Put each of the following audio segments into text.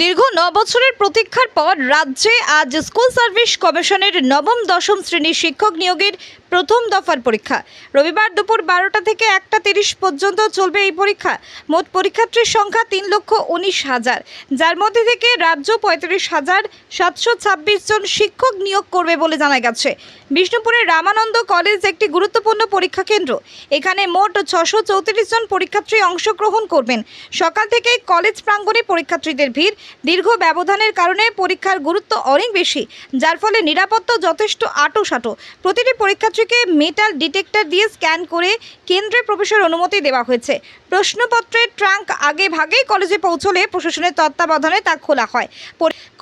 দীর্ঘ ন বছরের প্রতীক্ষার পর রাজ্যে আজ স্কুল সার্ভিস কমিশনের নবম, দশম শ্রেণির শিক্ষক নিয়োগের প্রথম দফার পরীক্ষা। রবিবার দুপুর বারোটা থেকে একটা তিরিশ পর্যন্ত চলবে এই পরীক্ষা। মোট পরীক্ষার্থীর সংখ্যা তিন লক্ষ উনিশ হাজার। যার মধ্যে থেকে রাজ্য পঁয়ত্রিশ হাজার সাতশো ছাব্বিশ জন শিক্ষক নিয়োগ করবে বলে জানা গেছে। বিষ্ণুপুরের রামানন্দ কলেজ একটি গুরুত্বপূর্ণ পরীক্ষা কেন্দ্র। এখানে মোট ছশো চৌত্রিশ জন পরীক্ষার্থী অংশগ্রহণ করবেন। সকাল থেকে কলেজ প্রাঙ্গণে পরীক্ষার্থীদের ভিড়। দীর্ঘ ব্যবধানের কারণে পরীক্ষার গুরুত্ব অনেক বেশি, যার ফলে নিরাপত্তা যথেষ্ট আটোসাটো। প্রতিটি পরীক্ষার্থীকে মেটাল ডিটেক্টর দিয়ে স্ক্যান করে কেন্দ্রে প্রবেশের অনুমতি দেওয়া হয়েছে। প্রশ্নপত্রের ট্রাঙ্ক আগে ভাগেই কলেজে পৌঁছলে প্রশাসনের তত্ত্বাবধানে তা খোলা হয়।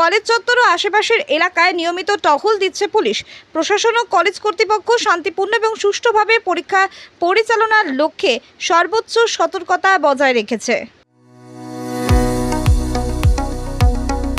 কলেজ চত্বর ও আশেপাশের এলাকায় নিয়মিত টহল দিচ্ছে পুলিশ। প্রশাসন ও কলেজ কর্তৃপক্ষ শান্তিপূর্ণ এবং সুষ্ঠুভাবে পরীক্ষা পরিচালনার লক্ষ্যে সর্বোচ্চ সতর্কতা বজায় রেখেছে।